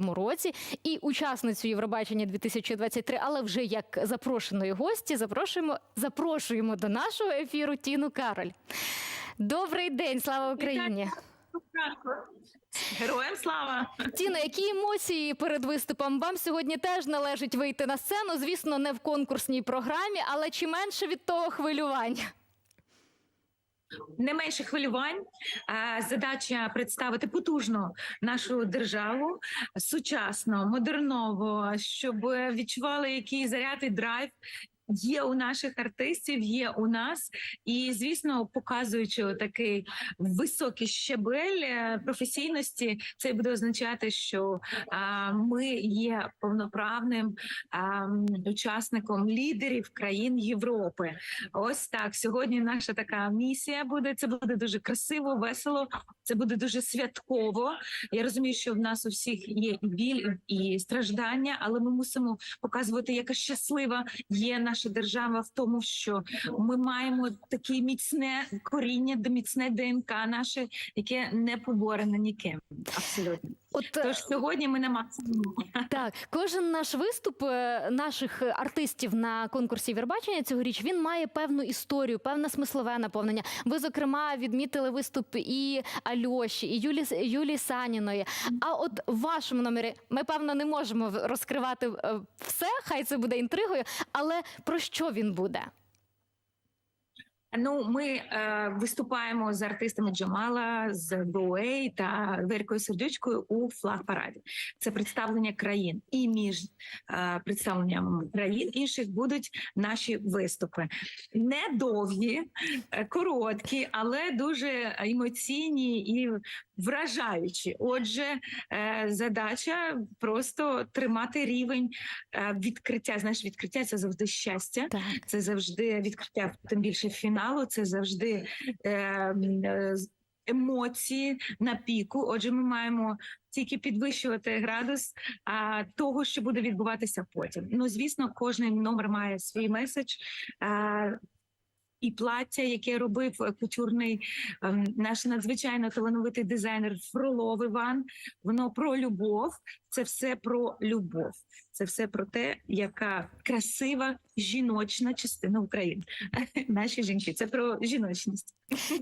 році, і учасницю Євробачення 2023, але вже як запрошеної гості, запрошуємо, запрошуємо до нашого ефіру Тіну Кароль. Добрий день, слава Україні! Героям слава! Тіно, які емоції перед виступом? Вам сьогодні теж належить вийти на сцену. Звісно, не в конкурсній програмі, але чи менше від того хвилювання? Не менше хвилювань. Задача представити потужно нашу державу сучасно, модерново, щоб відчували, який заряд і драйв. Є у наших артистів, є у нас, і звісно, показуючи такий високий щебель е, професійності, це буде означати, що а, ми є повноправним а, учасником лідерів країн Європи. Ось так. Сьогодні наша така місія буде. Це буде дуже красиво, весело. Це буде дуже святково. Я розумію, що в нас у всіх є і біль, і страждання, але ми мусимо показувати, яка щаслива є наша держава в тому, що ми маємо таке міцне коріння, міцне ДНК наше, яке не поборене ніким. Абсолютно. От е, Тож сьогодні ми на максимумі. так, кожен наш виступ е, наших артистів на конкурсі Євробачення цьогоріч він має певну історію, певне смислове наповнення. Ви, зокрема, відмітили виступ і Альоші, і Юлі Юлії Саніної. А от в вашому номері ми певно не можемо розкривати е, все. Хай це буде інтригою. Але про що він буде? Ну, ми е, виступаємо з артистами Джамала, з Боуей та Веркою Сердючкою у флаг параді. Це представлення країн, і між е, представленням країн інших будуть наші виступи. Недовгі, е, короткі, але дуже емоційні і вражаючі. Отже, е, задача просто тримати рівень е, відкриття. Знаєш, відкриття це завжди щастя. Так. Це завжди відкриття, тим більше фіналу. Це завжди е, е, емоції на піку. Отже, ми маємо тільки підвищувати градус а, того, що буде відбуватися потім. Ну, звісно, кожен номер має свій меседж. А, і плаття, яке робив кутюрний ем, наш надзвичайно талановитий дизайнер Фролов Іван, воно про любов. Це все про любов. Це все про те, яка красива жіночна частина України. Наші жінки. Це про жіночність.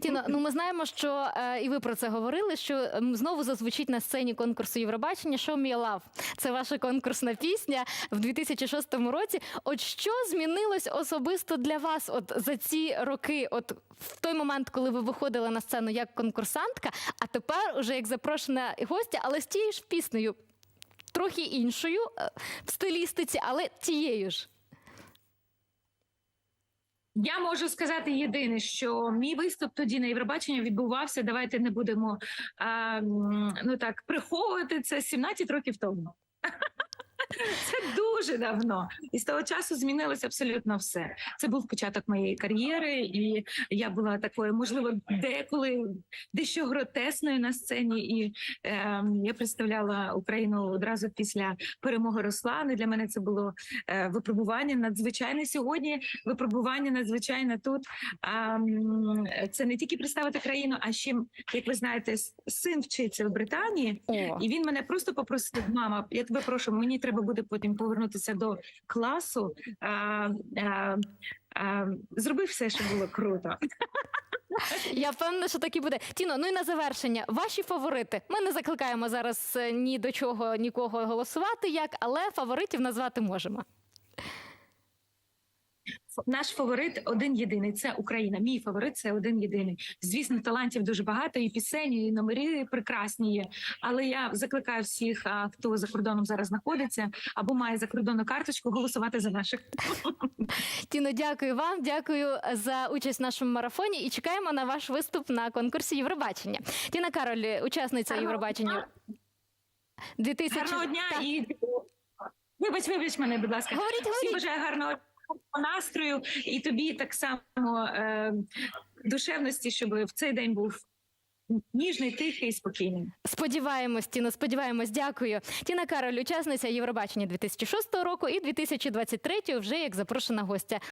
Тіно, ну ми знаємо, що е, і ви про це говорили. Що знову зазвучить на сцені конкурсу Євробачення «Show Me Love». Це ваша конкурсна пісня в 2006 році. От що змінилось особисто для вас? От за ці роки, от в той момент, коли ви виходили на сцену як конкурсантка, а тепер уже як запрошена гостя, але з тією ж піснею, трохи іншою е, в стилістиці, але тією ж. Я можу сказати єдине, що мій виступ тоді на Євробачення відбувався. Давайте не будемо а, ну так приховувати це 17 років тому. Це дуже давно, і з того часу змінилося абсолютно все. Це був початок моєї кар'єри, і я була такою, можливо, деколи дещо гротесною на сцені. І е, я представляла Україну одразу після перемоги Руслани. Для мене це було е, випробування надзвичайне сьогодні. Випробування надзвичайне тут. М, це не тільки представити країну, а ще, як ви знаєте, син вчиться в Британії. О. І він мене просто попросив: мама, я тебе прошу, мені треба буде потім повернутися до класу. А, а, а, зроби все, що було круто. Я впевнена, що так і буде. Тіно, ну і на завершення, ваші фаворити. Ми не закликаємо зараз е, ні до чого нікого голосувати, як, але фаворитів назвати можемо. Наш фаворит один єдиний це Україна. Мій фаворит це один єдиний. Звісно, талантів дуже багато, і пісень, і номери прекрасні є. Але я закликаю всіх, хто за кордоном зараз знаходиться або має закордонну карточку, голосувати за наших. Тіно, дякую вам, дякую за участь в нашому марафоні і чекаємо на ваш виступ на конкурсі Євробачення. Тіна Кароль, учасниця Гарного Євробачення. 2000... Гарного дня Так. і вибач, вибач мене, будь ласка. Говоріть, Всім говоріть. бажаю гарного настрою і тобі так само е, душевності, щоб в цей день був ніжний, тихий і спокійний. Сподіваємось, Тіно, сподіваємось, дякую. Тіна Кароль, учасниця Євробачення 2006 року і 2023 вже як запрошена гостя